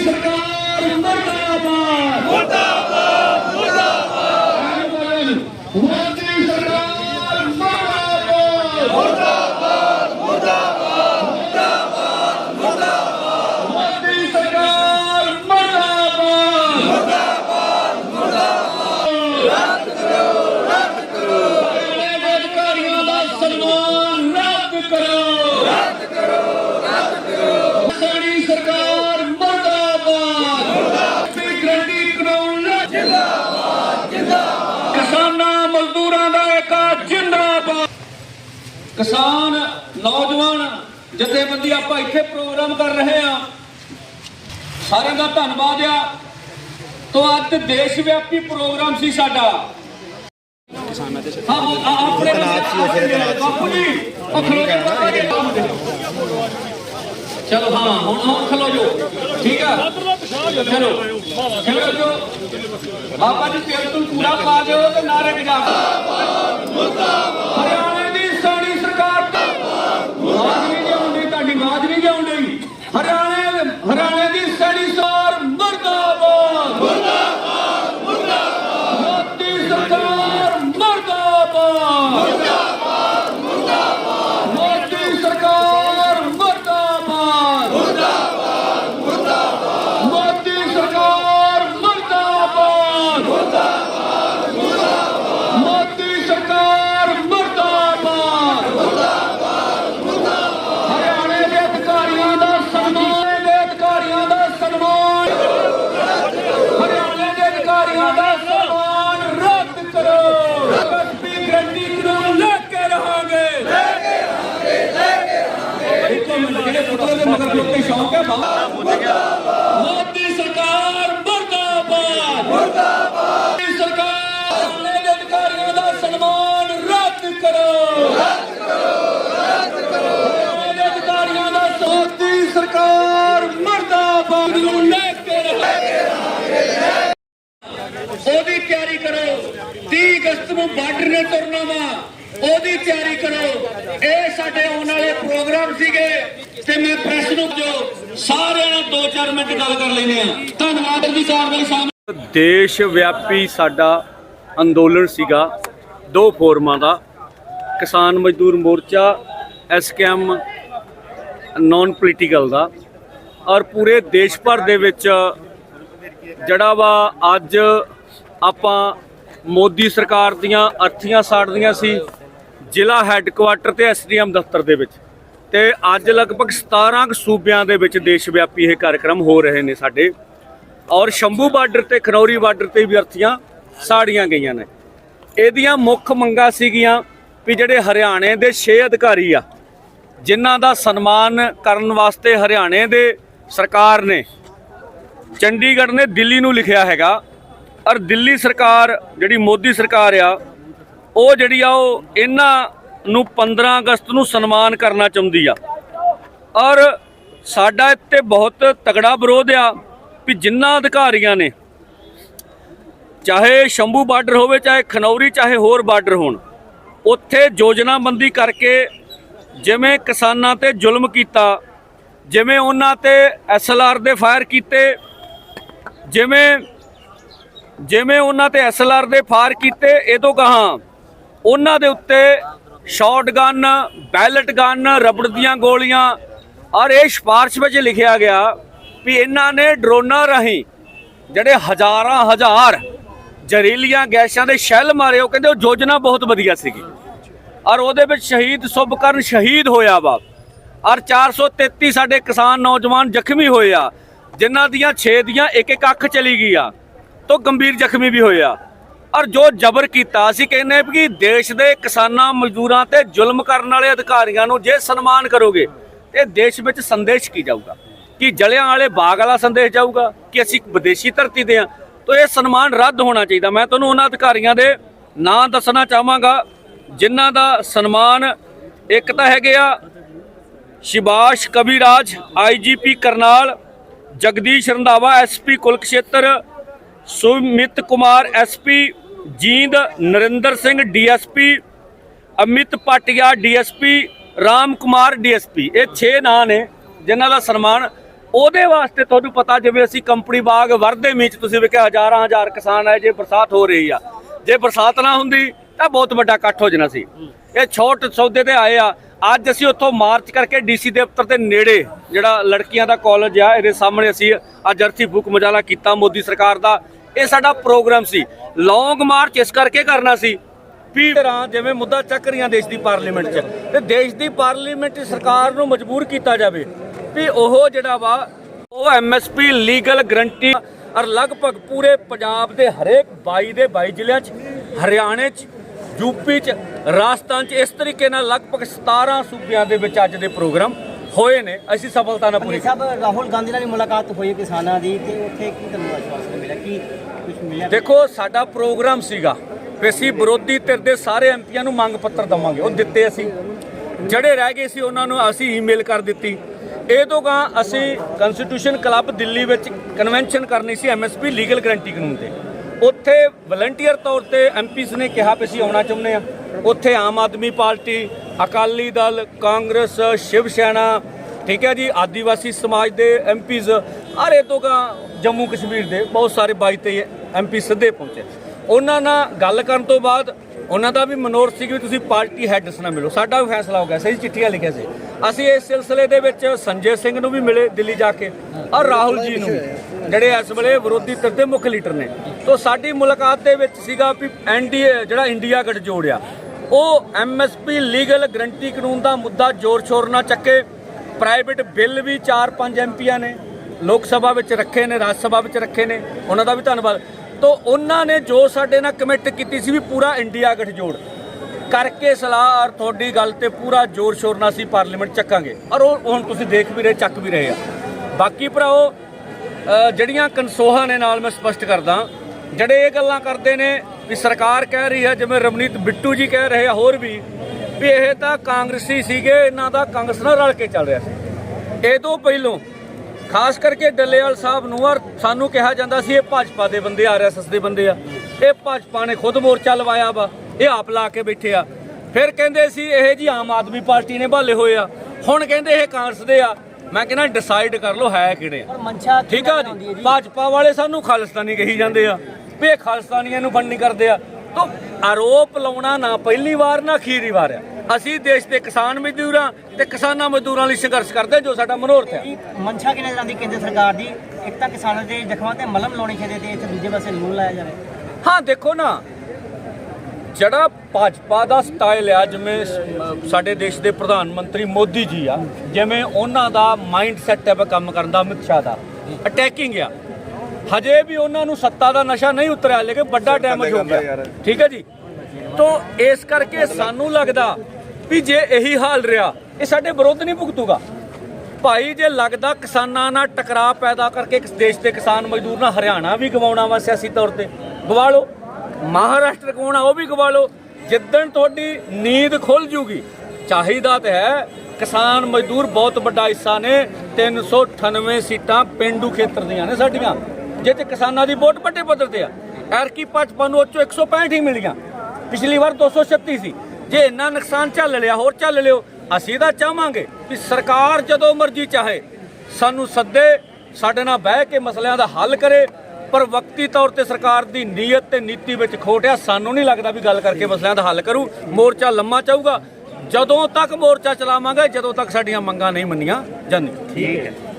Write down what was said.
ਸਰਕਾਰ ਮੁਰਦਾਬਾਦ ਮੁਰਦਾਬਾਦ ਮੁਰਦਾਬਾਦ ਮੋਦੀ ਸਰਕਾਰ ਮੁਰਦਾਬਾਦ ਮੋਦੀ ਸਰਕਾਰ ਮੁਰਦਾਬਾਦ ਮੁਰਦਾਬਾਦ ਮੁਰਦਾਬਾਦ ਰੱਦ ਕਰੋ ਰੱਦ ਕਰੋ ਅਧਿਕਾਰੀਆਂ ਦਾ ਸਨਮਾਨ ਰੱਦ ਕਰੋ ਰੱਦ ਕਰੋ ਰੱਦ ਕਰੋ ਸਾਡੀ ਸਰਕਾਰ ਮੁਰਦਾਬਾਦ ਮੁਰਦਾਬਾਦ ਗਰੰਟੀ ਕਾਨੂੰਨ ਜਿੰਦਾਬਾਦ ਜਿੰਦਾਬਾਦ ਕਿਸਾਨਾਂ ਮਜ਼ਦੂਰਾਂ ਦਾ ਏਕਾ ਜਿੰਦਾਬਾਦ ਕਿਸਾਨ ਨੌਜਵਾਨ ਜਥੇਬੰਦੀ ਆਪਾਂ ਇੱਥੇ ਪ੍ਰੋਗਰਾਮ ਕਰ ਰਹੇ ਆ ਸਾਰਿਆਂ ਦਾ ਧੰਨਵਾਦ ਆ। ਤੋਂ ਅੱਜ ਦੇਸ਼ ਵਿਆਪੀ ਪ੍ਰੋਗਰਾਮ ਸੀ ਸਾਡਾ। ਆਪਣੇ ਬਾਪੂ ਜੀ ਚਲੋ ਹਾਂ ਹੁਣ ਹੁਣ ਖਲੋ ਜੋ। ਠੀਕ ਆ? ਚਲੋ ਖਲੋ ਜੋ। ਬਾਬਾ ਜੀ ਤੇਲ ਤੋਂ ਪੂਰਾ ਪਾ ਦਿਓ ਤੇ ਨਾਰੇ ਵਜਾ ਹਰਿਆਣੇ ਦੀ ਸਾਡੀ ਸਰਕਾਰ ਆਵਾਜ਼ ਨਹੀਂ ਜਾਉਂਦੀ ਤੁਹਾਡੀ ਆਵਾਜ਼ ਨਹੀਂ ਜਾਉਂਦੀ ਹਰਿਆਣੇ ਹਰਿਆਣੇ ਦੀ ਸਾਡੀ ਸਰਕਾਰ ਮਰਦਾਬਾਦ ਮੁਰਦਾਬਾਦ ਮੁਰਦਾਬਾਦ ਮੋਦੀ ਸਰਕਾਰ ਮਰਦਾਬਾਦ ਮੁਰਦਾਬਾਦ ਮੁਰਦਾਬਾਦ ਮੋਦੀ ਸਰਕਾਰ ਮਰਦਾਬਾਦ ਮੁਰਦਾਬਾਦ ਮੁਰਦਾਬਾਦ ਮੋਦੀ ਸਰਕਾਰ ਮਰਦਾਬਾਦ ਮੁਰਦਾਬਾਦ ਮੁਰਦਾਬਾਦ ਮੋਦੀ ਸਰਕਾਰ ਮਰਦਾਬਾਦ ਹਰਿਆਣੇ ਦੇ ਅਧਿਕਾਰੀਆਂ ਦਾ ਸਨਮਾਨ ਦੇ ਅਧਿਕਾਰੀਆਂ ਦਾ ਸਨਮਾਨ ਹਰਿਆਣੇ ਦੇ ਅਧਿਕਾਰੀਆਂ ਦਾ ਸਨਮਾਨ ਰੱਦ ਕਰੋ ਐਸਪੀ ਗਰੰਟੀ ਕਾਨੂੰਨ ਲੈ ਕੇ ਰਹਾਂਗੇ ਲੈ ਕੇ ਰਹਾਂਗੇ ਲੈ ਕੇ ਰਹਾਂਗੇ ਇੱਕ ਫੋਟੋ ਦੇ ਮਗਰ ਲੋਕੇ ਸ਼ੌਂਕ ਹੈ ਮੋਦੀ ਸਰਕਾਰ ਮੁਰਦਾਬਾਦ। ਮੁਰਦਾਬਾਦ ਮੋਦੀ ਸਰਕਾਰ ਦੇ ਅਧਿਕਾਰੀਆਂ ਦਾ ਸਨਮਾਨ ਰੱਦ ਕਰੋ। ਰੱਦ ਕਰੋ ਦੇ ਅਧਿਕਾਰੀਆਂ ਦਾ ਸੋਤੀ ਸਰਕਾਰ ਮਰਦਾਬਾਦ। ਨੂੰ ਲੈ ਕੇ ਰਹਾਂਗੇ ਉਹਦੀ ਤਿਆਰੀ ਕਰੋ। 30 ਅਗਸਤ ਨੂੰ ਬਾਰਡਰ ਨੇ ਤੁਰਨਾ ਵਾ ਉਹਦੀ ਤਿਆਰੀ ਕਰੋ। ਇਹ ਸਾਡੇ ਆਉਣ ਵਾਲੇ ਪ੍ਰੋਗਰਾਮ ਸੀਗੇ। ਤੇ ਮੈਂ ਪ੍ਰੈਸ ਨੂੰ ਜੋ ਸਾਰਿਆਂ ਨਾਲ 2-4 ਮਿੰਟ ਗੱਲ ਕਰ ਲੈਨੇ ਆ ਧੰਨਵਾਦ ਦੀ ਕਾਰਵਾਈ ਸਾਹਮਣੇ। ਦੇਸ਼ ਵਿਆਪੀ ਸਾਡਾ ਅੰਦੋਲਨ ਸੀਗਾ, ਦੋ ਫੋਰਮਾਂ ਦਾ, ਕਿਸਾਨ ਮਜ਼ਦੂਰ ਮੋਰਚਾ ਐਸਕੇਐਮ ਨਾਨ ਪੋਲੀਟੀਕਲ ਦਾ, ਔਰ ਪੂਰੇ ਦੇਸ਼ ਭਰ ਦੇ ਵਿੱਚ ਜਿਹੜਾ ਵਾ ਅੱਜ ਆਪਾਂ ਮੋਦੀ ਸਰਕਾਰ ਦੀਆਂ ਅਰਥੀਆਂ ਸਾੜਦੀਆਂ ਸੀ, ਜ਼ਿਲ੍ਹਾ ਹੈੱਡਕੁਆਟਰ ਤੇ ਐਸਡੀਐਮ ਦਫ਼ਤਰ ਦੇ ਵਿੱਚ। ਤੇ ਅੱਜ ਲਗਭਗ 17 ਕੁ ਸੂਬਿਆਂ ਦੇ ਵਿੱਚ ਦੇਸ਼ ਵਿਆਪੀ ਇਹ ਕਾਰਜਕ੍ਰਮ ਹੋ ਰਹੇ ਨੇ ਸਾਡੇ। ਔਰ ਸ਼ੰਭੂ ਬਾਰਡਰ ਤੇ ਖਨੌਰੀ ਬਾਰਡਰ ਤੇ ਵੀ ਅਰਥੀਆਂ ਸਾੜੀਆਂ ਗਈਆਂ ਨੇ। ਇਹਦੀਆਂ ਮੁੱਖ ਮੰਗਾਂ ਸੀਗੀਆਂ ਵੀ ਜਿਹੜੇ ਹਰਿਆਣੇ ਦੇ 6 ਅਧਿਕਾਰੀ ਆ, ਜਿਨ੍ਹਾਂ ਦਾ ਸਨਮਾਨ ਕਰਨ ਵਾਸਤੇ ਹਰਿਆਣੇ ਦੇ ਸਰਕਾਰ ਨੇ ਚੰਡੀਗੜ੍ਹ ਨੇ ਦਿੱਲੀ ਨੂੰ ਲਿਖਿਆ ਹੈਗਾ। ਔਰ ਦਿੱਲੀ ਸਰਕਾਰ, ਜਿਹੜੀ ਮੋਦੀ ਸਰਕਾਰ ਆ, ਉਹ ਜਿਹੜੀ ਆ, ਉਹ ਇਹਨਾਂ ਨੂੰ 15 ਅਗਸਤ ਨੂੰ ਸਨਮਾਨ ਕਰਨਾ ਚਾਹੁੰਦੀ ਆ। ਔਰ ਸਾਡਾ ਇੱਥੇ ਬਹੁਤ ਤਗੜਾ ਵਿਰੋਧ ਆ ਵੀ ਜਿੰਨਾ ਅਧਿਕਾਰੀਆਂ ਨੇ, ਚਾਹੇ ਸ਼ੰਭੂ ਬਾਰਡਰ ਹੋਵੇ, ਚਾਹੇ ਖਨੌਰੀ, ਚਾਹੇ ਹੋਰ ਬਾਰਡਰ ਹੋਣ, ਉੱਥੇ ਯੋਜਨਾਬੰਦੀ ਕਰਕੇ ਜਿਵੇਂ ਕਿਸਾਨਾਂ ਤੇ ਜ਼ੁਲਮ ਕੀਤਾ, ਜਿਵੇਂ ਉਹਨਾਂ ਤੇ ਐਸਐਲਆਰ ਦੇ ਫਾਇਰ ਕੀਤੇ, ਜਿਵੇਂ ਜਿਵੇਂ ਉਹਨਾਂ ਤੇ ਐਸਐਲਆਰ ਦੇ ਫਾਇਰ ਕੀਤੇ, ਇਹ ਤੋਂ ਕਹਾ ਉਹਨਾਂ ਦੇ ਉੱਤੇ ਸ਼ਾਟਗਨ ਬੈਲਟ ਗਨ ਰਬੜ ਦੀਆਂ ਗੋਲੀਆਂ। ਔਰ ਇਹ ਸਿਫਾਰਿਸ਼ ਵਿੱਚ ਲਿਖਿਆ ਗਿਆ ਵੀ ਇਹਨਾਂ ਨੇ ਡਰੋਨਾਂ ਰਾਹੀਂ ਜਿਹੜੇ ਹਜ਼ਾਰਾਂ ਹਜ਼ਾਰ ਜ਼ਹਿਰੀਲੀਆਂ ਗੈਸਾਂ ਦੇ ਸ਼ੈੱਲ ਮਾਰੇ, ਉਹ ਕਹਿੰਦੇ ਉਹ ਯੋਜਨਾ ਬਹੁਤ ਵਧੀਆ ਸੀਗੀ। ਔਰ ਉਹਦੇ ਵਿੱਚ ਸ਼ਹੀਦ, ਸੁਭਕਰਨ ਸ਼ਹੀਦ ਹੋਇਆ ਵਾ। ਔਰ 433 ਸਾਡੇ ਕਿਸਾਨ ਨੌਜਵਾਨ ਜ਼ਖਮੀ ਹੋਏ ਆ, ਜਿਨ੍ਹਾਂ ਦੀਆਂ 6 ਦੀਆਂ ਇੱਕ ਇੱਕ ਅੱਖ ਚਲੀ ਗਈ ਆ, ਤੋਂ ਗੰਭੀਰ ਜ਼ਖਮੀ ਵੀ ਹੋਏ ਆ। ਔਰ ਜੋ ਜ਼ਬਰ ਕੀਤਾ, ਅਸੀਂ ਕਹਿੰਦੇ ਹਾਂ ਕਿ ਦੇਸ਼ ਦੇ ਕਿਸਾਨਾਂ, ਮਜ਼ਦੂਰਾਂ ਤੇ ਜ਼ੁਲਮ ਕਰਨ ਵਾਲੇ ਅਧਿਕਾਰੀਆਂ ਨੂੰ ਜੇ ਸਨਮਾਨ ਕਰੋਗੇ, ਤੇ ਦੇਸ਼ ਵਿੱਚ ਸੰਦੇਸ਼ ਕੀ ਜਾਊਗਾ? ਕਿ ਜਲਿਆਂ ਵਾਲੇ ਬਾਗ ਵਾਲਾ ਸੰਦੇਸ਼ ਜਾਊਗਾ? ਕਿ ਅਸੀਂ ਵਿਦੇਸ਼ੀ ਧਰਤੀ ਦੇ ਆ ਤਾਂ ਇਹ ਸਨਮਾਨ ਰੱਦ ਹੋਣਾ ਚਾਹੀਦਾ। ਮੈਂ ਤੁਹਾਨੂੰ ਉਹਨਾਂ ਅਧਿਕਾਰੀਆਂ ਦੇ ਨਾਂ ਦੱਸਣਾ ਚਾਹਾਂਗਾ, ਜਿਨ੍ਹਾਂ ਦਾ ਸਨਮਾਨ ਇੱਕ ਤਾਂ ਹੈਗੇ ਆ Shibash Kaviraj IGP Karnal, Jagdish Randhawa SP Kurukshetra, Sumit Kumar SP Jind Narinder Singh DSP, Amit Patia DSP, Ram Kumar DSP. ਇਹ 6 ਨਾਂ ਨੇ, ਜਿਨ੍ਹਾਂ ਦਾ ਸਨਮਾਨ ਉਹਦੇ ਵਾਸਤੇ ਤੁਹਾਨੂੰ ਪਤਾ ਜਿਵੇਂ ਅਸੀਂ ਕੰਪਨੀ ਬਾਗ ਵਰਦੇ ਮੀਚ ਤੁਸੀਂ ਵੇਖਿਆ ਹਜ਼ਾਰਾਂ ਹਜ਼ਾਰ ਕਿਸਾਨ ਆਏ, ਜੇ ਬਰਸਾਤ ਹੋ ਰਹੀ ਆ। ਜੇ ਬਰਸਾਤ ਨਾ ਹੁੰਦੀ, ਤਾਂ ਬਹੁਤ ਵੱਡਾ ਇਕੱਠ ਹੋ ਜਾਣਾ ਸੀ। ਇਹ ਛੋਟ ਸੌਦੇ ਤੇ ਆਏ ਆ। ਅੱਜ ਅਸੀਂ ਉੱਥੋਂ ਮਾਰਚ ਕਰਕੇ ਡੀਸੀ ਦਫ਼ਤਰ ਦੇ ਨੇੜੇ ਜਿਹੜਾ ਲੜਕੀਆਂ ਦਾ ਕਾਲਜ ਆ, ਇਹਦੇ ਸਾਹਮਣੇ ਅਸੀਂ ਅੱਜ ਅਰਥੀ ਫੂਕ ਮਜਾਲਾ ਕੀਤਾ। ਮੋਦੀ ਸਰਕਾਰ ਦਾ ਇਹ ਸਾਡਾ ਪ੍ਰੋਗਰਾਮ ਸੀ। ਲੌਂਗ ਮਾਰਚ ਇਸ ਕਰਕੇ ਕਰਨਾ ਸੀ ਵੀ ਤਰ੍ਹਾਂ ਜਿਵੇਂ ਮੁੱਦਾ ਚੱਕ ਰਹੀਆਂ ਦੇਸ਼ ਦੀ ਪਾਰਲੀਮੈਂਟ 'ਚ, ਤੇ ਦੇਸ਼ ਦੀ ਪਾਰਲੀਮੈਂਟ ਸਰਕਾਰ ਨੂੰ ਮਜਬੂਰ ਕੀਤਾ ਜਾਵੇ ਵੀ ਉਹ ਜਿਹੜਾ ਵਾ, ਉਹ ਐਮਐਸਪੀ ਲੀਗਲ ਗਰੰਟੀ ਔਰ ਲਗਭਗ ਪੂਰੇ ਪੰਜਾਬ ਦੇ ਹਰੇਕ 22 ਦੇ 22 ਜ਼ਿਲ੍ਹਿਆਂ 'ਚ, ਹਰਿਆਣੇ 'ਚ ਯੂਪੀ 'ਚ, ਰਾਜਸਥਾਨ 'ਚ ਇਸ ਤਰੀਕੇ ਨਾਲ ਲਗਭਗ 17 ਸੂਬਿਆਂ ਦੇ ਵਿੱਚ ਅੱਜ ਦੇ ਪ੍ਰੋਗਰਾਮ ਹੋਏ ਨੇ ਅਸੀਂ ਸਫਲਤਾ ਨਾਲ ਪੂਰੀ ਸਭ ਰਾਹੁਲ ਗਾਂਧੀ ਨਾਲ ਵੀ ਮੁਲਾਕਾਤ ਹੋਈ ਕਿਸਾਨਾਂ ਦੀ ਤੇ ਉੱਥੇ ਕੀ ਤੁਹਾਨੂੰ ਆਸ਼ਵਾਸਨ ਮਿਲਿਆ? ਕੀ ਕੁਝ ਮਿਲਿਆ? ਦੇਖੋ ਸਾਡਾ ਪ੍ਰੋਗਰਾਮ ਸੀਗਾ। ਵੀ ਅਸੀਂ ਵਿਰੋਧੀ ਧਿਰ ਦੇ ਸਾਰੇ ਐਮਪੀਆਂ ਨੂੰ ਮੰਗ ਪੱਤਰ ਦਵਾਂਗੇ। ਉਹ ਦਿੱਤੇ ਅਸੀਂ। ਜਿਹੜੇ ਰਹਿ ਗਏ ਸੀ ਉਹਨਾਂ ਨੂੰ ਅਸੀਂ ਈਮੇਲ ਕਰ ਦਿੱਤੀ। ਇਹ ਤੋਂ ਗਾਂ ਅਸੀਂ ਕਨਸਟੀਟਿਊਸ਼ਨ ਕਲੱਬ ਦਿੱਲੀ ਵਿੱਚ ਕਨਵੈਨਸ਼ਨ ਕਰਨੀ ਸੀ ਐਮਐਸਪੀ ਲੀਗਲ ਗਰੰਟੀ ਕਾਨੂੰਨ ਤੇ। ਉੱਥੇ ਵਲੰਟੀਅਰ ਤੌਰ ਤੇ ਐਮਪੀਸ ਨੇ ਕਿਹਾ ਵੀ ਅਸੀਂ ਆਉਣਾ ਚਾਹੁੰਦੇ ਆ। ਉੱਥੇ ਆਮ ਆਦਮੀ ਪਾਰਟੀ, ਅਕਾਲੀ ਦਲ, ਕਾਂਗਰਸ, ਸ਼ਿਵ ਸੈਨਾ, ਠੀਕ ਹੈ ਜੀ, ਆਦੀਵਾਸੀ ਸਮਾਜ ਦੇ ਐਮਪੀਜ਼ ਅਰੇ ਤੋਂ ਗਾ ਜੰਮੂ ਕਸ਼ਮੀਰ ਦੇ ਬਹੁਤ ਸਾਰੇ 22 ਤੇ ਐਮਪੀ ਸਿੱਧੇ ਪਹੁੰਚੇ। ਉਹਨਾਂ ਨਾਲ ਗੱਲ ਕਰਨ ਤੋਂ ਬਾਅਦ ਉਹਨਾਂ ਦਾ ਵੀ ਮਨੋਰਥ ਸੀ ਕਿ ਤੁਸੀਂ ਪਾਰਟੀ ਹੈਡਸ ਨਾਲ ਮਿਲੋ। ਸਾਡਾ ਵੀ ਫੈਸਲਾ ਹੋ ਗਿਆ ਸੀ ਚਿੱਠੀਆਂ ਲਿਖਿਆ ਸੀ। ਅਸੀਂ ਇਸ ਸਿਲਸਿਲੇ ਦੇ ਵਿੱਚ ਸੰਜੇ ਸਿੰਘ ਨੂੰ ਵੀ ਮਿਲੇ ਦਿੱਲੀ ਜਾ ਕੇ ਔਰ ਰਾਹੁਲ ਜੀ ਨੂੰ ਜਿਹੜੇ ਇਸ ਵੇਲੇ ਵਿਰੋਧੀ ਧਿਰ ਦੇ ਮੁੱਖ ਲੀਡਰ ਨੇ। ਤੋਂ ਸਾਡੀ ਮੁਲਾਕਾਤ ਦੇ ਵਿੱਚ ਸੀਗਾ ਵੀ ਐਨਡੀਏ ਜਿਹੜਾ ਇੰਡੀਆ ਗੱਠਜੋੜ ਆ ਉਹ ਐਮਐਸਪੀ ਲੀਗਲ ਗਰੰਟੀ ਕਾਨੂੰਨ ਦਾ ਮੁੱਦਾ ਜ਼ੋਰ ਸ਼ੋਰ ਨਾਲ ਚੱਕੇ। ਪ੍ਰਾਈਵੇਟ ਬਿੱਲ ਵੀ 4-5 ਐਮਪੀਆਂ ਨੇ, ਲੋਕ ਸਭਾ ਵਿੱਚ ਰੱਖੇ ਨੇ, ਰਾਜ ਸਭਾ ਵਿੱਚ ਰੱਖੇ ਨੇ, ਉਹਨਾਂ ਦਾ ਵੀ ਧੰਨਵਾਦ। ਤੋਂ ਉਹਨਾਂ ਨੇ ਜੋ ਸਾਡੇ ਨਾਲ ਕਮਿਟ ਕੀਤੀ ਸੀ ਵੀ ਪੂਰਾ ਇੰਡੀਆ ਗਠਜੋੜ, ਕਰਕੇ ਸਲਾਹ ਔਰ ਤੁਹਾਡੀ ਗੱਲ ਤੇ ਪੂਰਾ ਜ਼ੋਰ ਸ਼ੋਰ ਨਾਲ ਅਸੀਂ ਪਾਰਲੀਮੈਂਟ ਚੱਕਾਂਗੇ। ਔਰ ਉਹ ਹੁਣ ਤੁਸੀਂ ਦੇਖ ਵੀ ਰਹੇ, ਚੱਕ ਵੀ ਰਹੇ ਆ। ਬਾਕੀ ਭਰਾਓ ਜਿਹੜੀਆਂ ਕਨਸੋਹਾਂ ਨੇ ਨਾਲ ਮੈਂ ਸਪਸ਼ਟ ਕਰਦਾ, ਜਿਹੜੇ ਇਹ ਗੱਲਾਂ ਕਰਦੇ ਨੇ ਵੀ ਸਰਕਾਰ ਕਹਿ ਰਹੀ ਹੈ ਜਿਵੇਂ ਰਮਨੀਤ ਬਿੱਟੂ ਜੀ ਕਹਿ ਰਹੇ ਆ ਹੋਰ ਵੀ ਵੀ ਇਹ ਤਾਂ ਕਾਂਗਰਸੀ ਸੀਗੇ ਇਹਨਾਂ ਦਾ ਕਾਂਗਰਸ ਨਾਲ ਰਲ ਕੇ ਚੱਲ ਰਿਹਾ ਸੀ। ਇਹ ਤੋਂ ਪਹਿਲੋਂ ਖਾਸ ਕਰਕੇ ਡੱਲੇਵਾਲ ਸਾਹਿਬ ਨੂੰ ਔਰ ਸਾਨੂੰ ਕਿਹਾ ਜਾਂਦਾ ਸੀ ਇਹ ਭਾਜਪਾ ਦੇ ਬੰਦੇ ਆਰਐਸਐਸ ਦੇ ਬੰਦੇ ਆ। ਇਹ ਭਾਜਪਾ ਨੇ ਖੁਦ ਮੋਰਚਾ ਲਵਾਇਆ ਵਾ ਇਹ ਆਪ ਲਾ ਕੇ ਬੈਠੇ ਆ। ਫਿਰ ਕਹਿੰਦੇ ਸੀ ਇਹ ਜੀ ਆਮ ਆਦਮੀ ਪਾਰਟੀ ਨੇ ਭਾਲੇ ਹੋਏ ਆ। ਹੁਣ ਕਹਿੰਦੇ ਇਹ ਕਾਂਗਰਸ ਦੇ ਆ। ਮੈਂ ਕਹਿੰਦਾ ਡਿਸਾਈਡ ਕਰ ਲਓ ਹੈ ਕਿਹੜੇ ਠੀਕ ਆ ਜੀ? ਭਾਜਪਾ ਵਾਲੇ ਸਾਨੂੰ ਖਾਲਿਸਤਾਨੀ ਕਹੀ ਜਾਂਦੇ ਆ। ਵੀ ਇਹ ਖਾਲਿਸਤਾਨੀਆਂ ਨੂੰ ਫੰਡ ਨਹੀਂ ਕਰਦੇ ਆ। ਤਾਂ ਆਰੋਪ ਲਾਉਣਾ ਨਾ ਪਹਿਲੀ ਵਾਰ ਨਾ ਅਖੀਰੀ ਵਾਰ ਆ। ਅਸੀਂ ਦੇਸ਼ ਦੇ ਕਿਸਾਨ ਮਜ਼ਦੂਰ ਤੇ ਕਿਸਾਨਾਂ ਮਜ਼ਦੂਰਾਂ ਲਈ ਸੰਘਰਸ਼ ਕਰਦੇ ਜੋ ਸਾਡਾ ਮਨੋਰਥ ਹੈ ਮਨਸ਼ਾ ਕਿਨੇ ਜਾਂਦੀ ਕੇਂਦਰ ਸਰਕਾਰ ਦੀ? ਇੱਕ ਤਾਂ ਕਿਸਾਨਾਂ ਦੇ ਜ਼ਖਮਾਂ ਤੇ ਮਲਮ ਲਾਉਣੇ ਚਾਹੀਦੇ ਤੇ ਇੱਥੇ ਦੂਜੇ ਪਾਸੇ ਲੂਣ ਲਾਇਆ ਜਾਵੇ। ਹਾਂ ਦੇਖੋ ਨਾ ਜਿਹੜਾ ਭਾਜਪਾ ਦਾ ਸਟਾਈਲ ਆ ਜਿਵੇਂ ਸਾਡੇ ਦੇਸ਼ ਦੇ ਪ੍ਰਧਾਨ ਮੰਤਰੀ ਮੋਦੀ ਜੀ ਆ ਜਿਵੇਂ ਉਹਨਾਂ ਦਾ ਮਾਈਂਡ ਸੈਟ ਹੈ ਕੰਮ ਕਰਨ ਦਾ ਅਮਿਤ ਸ਼ਾਹ ਦਾ। ਅਟੈਕਿੰਗ ਆ। ਹਜੇ ਵੀ ਉਹਨਾਂ ਨੂੰ ਸੱਤਾ ਦਾ ਨਸ਼ਾ ਨਹੀਂ ਉਤਰਿਆ ਲੇਕਿਨ ਵੱਡਾ ਡੈਮੇਜ ਹੋ ਗਿਆ। ਠੀਕ ਹੈ ਜੀ? ਤੋਂ ਇਸ ਕਰਕੇ ਸਾਨੂੰ ਲੱਗਦਾ ਵੀ ਜੇ ਇਹੀ ਹਾਲ ਰਿਹਾ ਇਹ ਸਾਡੇ ਵਿਰੁੱਧ ਨਹੀਂ ਭੁਗਤੂਗਾ। ਭਾਈ ਜੇ ਲੱਗਦਾ ਕਿਸਾਨਾਂ ਨਾਲ ਟਕਰਾਅ ਪੈਦਾ ਕਰਕੇ ਦੇਸ਼ ਦੇ ਕਿਸਾਨ ਮਜ਼ਦੂਰ ਨਾਲ ਹਰਿਆਣਾ ਵੀ ਗਵਾਉਣਾ ਵਾ ਸਿਆਸੀ ਤੌਰ ਤੇ ਗਵਾ ਲਓ। ਮਹਾਰਾਸ਼ਟਰ ਗਵਾਉਣਾ ਉਹ ਵੀ ਗਵਾ ਲਓ। ਜਿੱਦਣ ਤੁਹਾਡੀ ਨੀਂਦ ਖੁੱਲ ਜੂਗੀ ਚਾਹੀਦਾ ਤੇ ਹੈ ਕਿਸਾਨ ਮਜ਼ਦੂਰ ਬਹੁਤ ਵੱਡਾ ਹਿੱਸਾ ਨੇ 398 ਸੀਟਾਂ ਪਿੰਡੂ ਖੇਤਰ ਦੀਆਂ ਨੇ ਸਾਡੀਆਂ। ਜਿੱਥੇ ਕਿਸਾਨਾਂ ਦੀ ਵੋਟ ਵੱਡੇ ਪੱਧਰ ਤੇ ਆ। ਐਰਕੀ ਭਾਜਪਾ ਨੂੰ ਉਹ 'ਚੋਂ 165 ਹੀ ਮਿਲੀਆਂ ਪਿਛਲੀ ਵਾਰ 236 ਸੀ ਜੇ ਇੰਨਾ ਨੁਕਸਾਨ ਝੱਲ ਲਿਆ, ਹੋਰ ਝੱਲ ਲਿਓ, ਅਸੀਂ ਤਾਂ ਚਾਹਾਂਗੇ ਕਿ ਸਰਕਾਰ ਜਦੋਂ ਮਰਜ਼ੀ ਚਾਹੇ, ਸਾਨੂੰ ਸੱਦੇ, ਸਾਡੇ ਨਾਲ ਬਹਿ ਕੇ ਮਸਲਿਆਂ ਦਾ ਹੱਲ ਕਰੇ, ਪਰ ਵਕਤੀ ਤੌਰ ਤੇ ਸਰਕਾਰ ਦੀ ਨੀਅਤ ਤੇ ਨੀਤੀ ਵਿੱਚ ਖੋਟ ਆ, ਸਾਨੂੰ ਨਹੀਂ ਲੱਗਦਾ ਵੀ ਗੱਲ ਕਰਕੇ ਮਸਲਿਆਂ ਦਾ ਹੱਲ ਕਰੂ। ਮੋਰਚਾ ਲੰਮਾ ਚਾਹੂਗਾ ਜਦੋਂ ਤੱਕ ਮੋਰਚਾ ਚਲਾਵਾਂਗੇ, ਜਦੋਂ ਤੱਕ ਸਾਡੀਆਂ ਮੰਗਾਂ ਨਹੀਂ ਮੰਨੀਆਂ ਜਾਂਦੀਆਂ। ਠੀਕ ਹੈ।